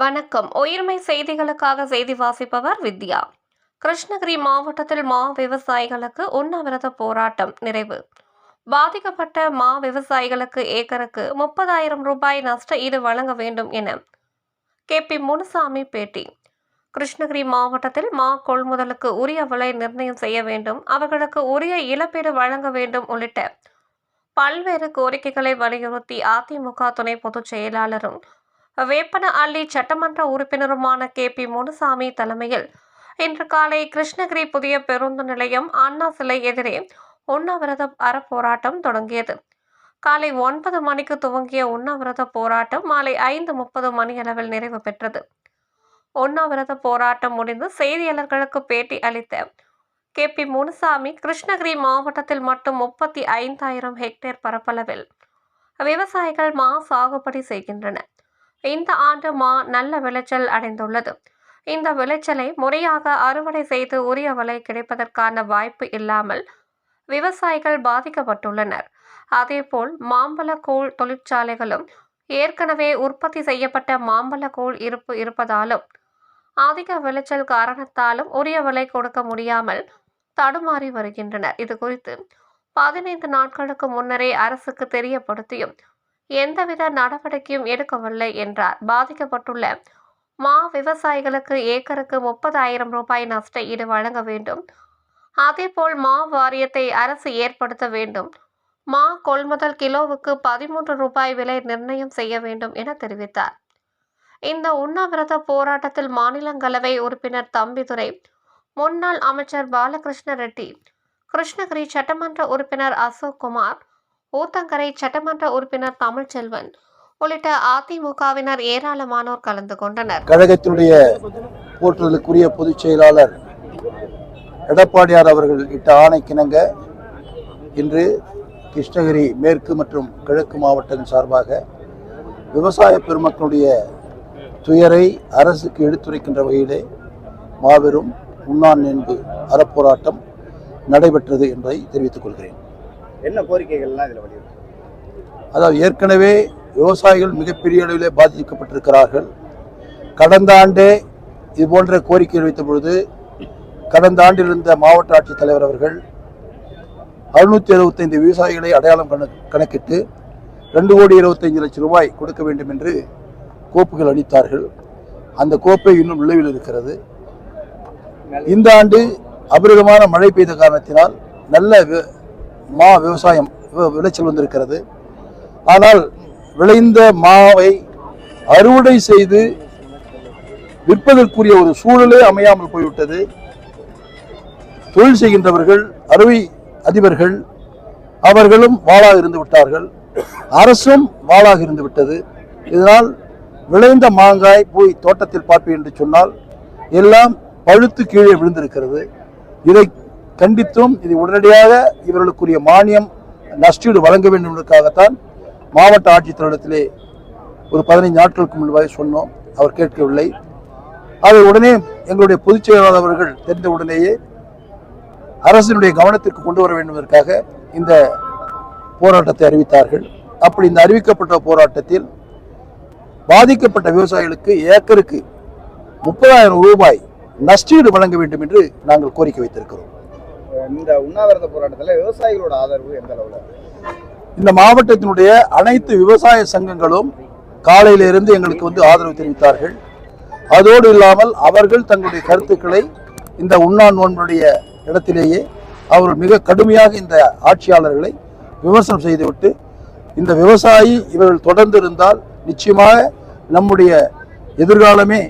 வணக்கம். உயிர்மை செய்திகளுக்காக செய்தி வாசிப்பவர் வித்யா. கிருஷ்ணகிரி மாவட்டத்தில் மா விவசாயிகளுக்கு உண்ணாவிரத போராட்டம் நிறைவு. பாதிக்கப்பட்ட மா விவசாயிகளுக்கு ஏக்கருக்கு முப்பதாயிரம் ரூபாய் நஷ்ட ஈடு வழங்க வேண்டும் என கே. பி. முனுசாமி பேட்டி. கிருஷ்ணகிரி மாவட்டத்தில் மா கொள்முதலுக்கு உரிய விலை நிர்ணயம் செய்ய வேண்டும் அவர்களுக்கு உரிய இழப்பீடு வழங்க வேண்டும் உள்ளிட்ட பல்வேறு கோரிக்கைகளை வலியுறுத்தி அதிமுக துணை பொதுச் செயலாளரும் வேப்பன அள்ளி சட்டமன்ற உறுப்பினருமான கே பி முனுசாமி தலைமையில் இன்று காலை கிருஷ்ணகிரி புதிய பேருந்து நிலையம் அண்ணா சிலை எதிரே உண்ணாவிரத அறப்போராட்டம் தொடங்கியது. காலை ஒன்பது மணிக்கு துவங்கிய உண்ணாவிரத போராட்டம் மாலை ஐந்து முப்பது மணியளவில் நிறைவு பெற்றது. உண்ணாவிரத போராட்டம் முடிந்து செய்தியாளர்களுக்கு பேட்டி அளித்த கே பி முனுசாமி கிருஷ்ணகிரி மாவட்டத்தில் மட்டும் முப்பத்தி ஐந்தாயிரம் ஹெக்டேர் பரப்பளவில் விவசாயிகள் மா சாகுபடி செய்கின்றனர். இந்த ஆண்டு மா நல்ல விளைச்சல் அடைந்துள்ளது. இந்த விளைச்சலை முறையாக அறுவடை செய்து உரிய விலை கிடைப்பதற்கான வாய்ப்பு இல்லாமல் விவசாயிகள் பாதிக்கப்பட்டுள்ளனர். அதேபோல் மாம்பழக்கூழ் தொழிற்சாலைகளும் ஏற்கனவே உற்பத்தி செய்யப்பட்ட மாம்பழக்கூழ் இருப்பு இருப்பதாலும் அதிக விளைச்சல் காரணத்தாலும் உரிய விலை கொடுக்க முடியாமல் தடுமாறி வருகின்றனர். இது குறித்து பதினைந்து நாட்களுக்கு முன்னரே அரசுக்கு தெரியப்படுத்தியும் எந்தவித நடவடிக்கையும் எடுக்கவில்லை என்றார். பாதிக்கப்பட்டுள்ள மா விவசாயிகளுக்கு ஏக்கருக்கு முப்பதாயிரம் ரூபாய் நஷ்ட ஈடு வழங்க வேண்டும். அதேபோல் மா வாரியத்தை அரசு ஏற்படுத்த வேண்டும். மா கொள்முதல் கிலோவுக்கு பதிமூன்று ரூபாய் விலை நிர்ணயம் செய்ய வேண்டும் என தெரிவித்தார். இந்த உண்ணாவிரத போராட்டத்தில் மாநிலங்களவை உறுப்பினர் தம்பிதுரை முன்னாள் அமைச்சர் பாலகிருஷ்ண ரெட்டி கிருஷ்ணகிரி சட்டமன்ற உறுப்பினர் அசோக் குமார் ஊத்தங்கரை சட்டமன்ற உறுப்பினர் தமிழ்ச்செல்வன் உள்ளிட்ட அதிமுகவினர் ஏராளமானோர் கலந்து கொண்டனர். கழகத்தினுடைய போற்றுதலுக்குரிய பொதுச் செயலாளர் எடப்பாடியார் அவர்கள் இட்ட ஆணைக்கிணங்க இன்று கிருஷ்ணகிரி மேற்கு மற்றும் கிழக்கு மாவட்டத்தின் சார்பாக விவசாய பெருமக்களுடைய துயரை அரசுக்கு எடுத்துரைக்கின்ற வகையிலே மாபெரும் உண்ணான் நின்பு அறப்போராட்டம் நடைபெற்றது என்பதை தெரிவித்துக் கொள்கிறேன். என்ன கோரிக்கைகள்லாம் இதில் வலியுறுத்தும் அதாவது ஏற்கனவே விவசாயிகள் மிகப்பெரிய அளவிலே பாதிக்கப்பட்டிருக்கிறார்கள். கடந்த ஆண்டே இது போன்ற கோரிக்கை வைத்த பொழுது கடந்த ஆண்டில் இருந்த மாவட்ட ஆட்சித்தலைவர் அவர்கள் அறுநூத்தி எழுபத்தைந்து விவசாயிகளை அடையாளம் கண கணக்கிட்டு ரெண்டு கோடி இருபத்தைந்து லட்சம் ரூபாய் கொடுக்க வேண்டும் என்று கோப்புகள் அளித்தார்கள். அந்த கோப்பை இன்னும் நிலுவையில் இருக்கிறது. இந்த ஆண்டு அபரிதமான மழை பெய்த காரணத்தினால் நல்ல மா விவசாயம் விளைச்சல் வந்திருக்கிறது. ஆனால் விளைந்த மாவை அறுவடை செய்து விற்பதற்குரிய ஒரு சூழலே அமையாமல் போய்விட்டது. தொழில் செய்கின்றவர்கள் அறுவை அதிபர்கள் அவர்களும் வாளாக இருந்து விட்டார்கள். அரசும் வாளாக இருந்து விட்டது. இதனால் விளைந்த மாங்காய் போய் தோட்டத்தில் பார்ப்பேன் என்று சொன்னால் எல்லாம் பழுத்து கீழே விழுந்திருக்கிறது. இதை கண்டித்தும் இது உடனடியாக இவர்களுக்குரிய மானியம் நஷ்டீடு வழங்க வேண்டும் என்பதற்காகத்தான் மாவட்ட ஆட்சித்தலைவரிடத்திலே ஒரு பதினைந்து நாட்களுக்கு முன்பாக சொன்னோம். அவர் கேட்கவில்லை. அதை உடனே எங்களுடைய பொதுச் செயலாளர் அவர்கள் தெரிந்த உடனேயே அரசினுடைய கவனத்திற்கு கொண்டு வர வேண்டும் என்பதற்காக இந்த போராட்டத்தை அறிவித்தார்கள். அப்படி இந்த அறிவிக்கப்பட்ட போராட்டத்தில் பாதிக்கப்பட்ட விவசாயிகளுக்கு ஏக்கருக்கு முப்பதாயிரம் ரூபாய் நஷ்டீடு வழங்க வேண்டும் என்று நாங்கள் கோரிக்கை வைத்திருக்கிறோம். இந்த உண்ணாவிரத போராட்டத்தில் விவசாயிகளோட ஆதரவு எந்த அளவில்? இந்த மாவட்டத்தினுடைய அனைத்து விவசாய சங்கங்களும் காலையிலிருந்து எங்களுக்கு வந்து ஆதரவு தெரிவித்தார்கள். அதோடு இல்லாமல் அவர்கள் தங்களுடைய கருத்துக்களை இந்த உண்ணா நோன்புடைய இடத்திலேயே அவர்கள் மிக கடுமையாக இந்த ஆட்சியாளர்களை விமர்சனம் செய்துவிட்டு இந்த விவசாயி இவர்கள் தொடர்ந்து இருந்தால் நிச்சயமாக நம்முடைய எதிர்காலமே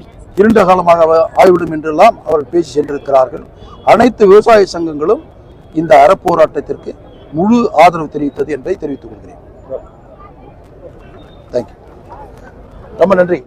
இருண்ட காலமாக ஆய்விடும் என்றெல்லாம் அவர்கள் பேசி சென்றிருக்கிறார்கள். அனைத்து விவசாய சங்கங்களும் இந்த அறப்போராட்டத்திற்கு முழு ஆதரவு தெரிவித்தது என்பதை தெரிவித்துக் கொள்கிறேன். தேங்க்யூ ரொம்ப நன்றி.